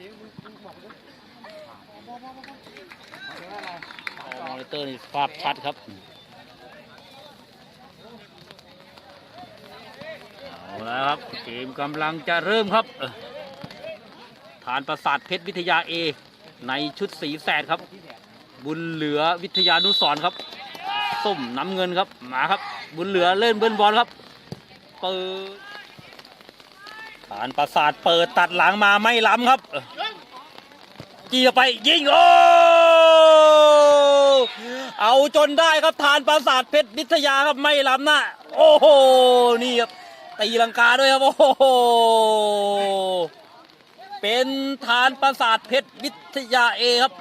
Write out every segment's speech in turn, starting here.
มอนิเตอร์นี่ภาพชัดครับเอาแล้วครับเกมกำลังจะเริ่มครับเอ่อฐานประสาทเพชรวิทยาเอในชุดสีแสดครับ บุญเหลือวิทยานุสร์ครับส้มน้ำเงินครับมาครับ บุญเหลือเล่นเบิ้ลบอลครับเปิด ฐานประสาทเปิดตัดหลังมาไม่ล้ำครับเอ่อจี้ไปยิงโอ้เอาจนได้ครับฐานประสาทเพชรวิทยาครับไม่ล้ำหน้าโอ้โหนี่ครับตีลังกาด้วยครับโอ้โหเป็นฐานประสาทเพชรวิทยาเอครับ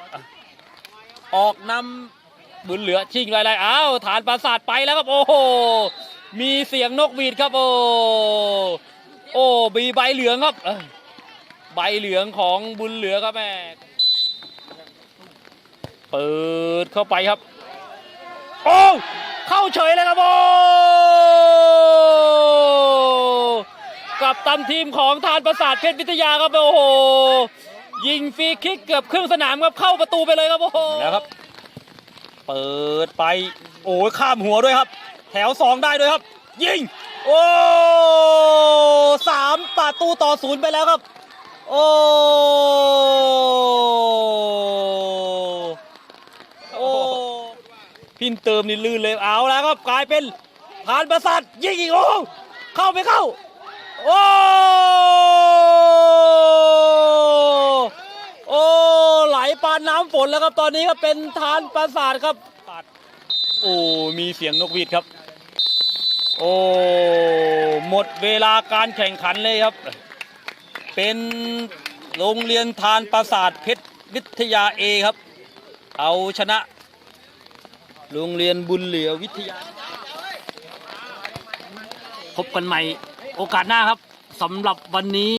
ออกนำบุญเหลือชิงไรไรอ้าวฐานปราสาทไปแล้วครับโอ้โหมีเสียงนกหวีดครับโอ้ โอ้มีใบเหลืองครับใบเหลืองของบุญเหลือครับแม่เปิดเข้าไปครับ โอ้เข้าเฉยเลยครับโอ้กับตำทีมของทานประสาทเพชรวิทยาครับโอ้โหยิงฟรีคิกเกือบครึ่งสนามครับเข้าประตูไปเลยครับโอ้โหแล้วครับ เปิดไปโอ้ยข้ามหัวด้วยครับ แถวสองได้ด้วยครับ ยิง โอ้ สามประตูต่อศูนย์ไปแล้วครับ โอ้โอ้พินเติมนี่ลื่นเลยเอาแล้วครับกลายเป็นผ่านประสาทยิงอีกโอ้เข้าไม่เข้า โอ้โอ้ไหลปานน้ำฝนแล้วครับตอนนี้ครับเป็นทานปราสาทครับโอ้มีเสียงนกหวีดครับ โอ้ หมดเวลาการแข่งขันเลยครับ เป็นโรงเรียนทานปราสาทเพชรวิทยาเอครับ เอาชนะ โรงเรียนบุญเหลือวิทยา พบกันใหม่โอกาสหน้าครับสำหรับวันนี้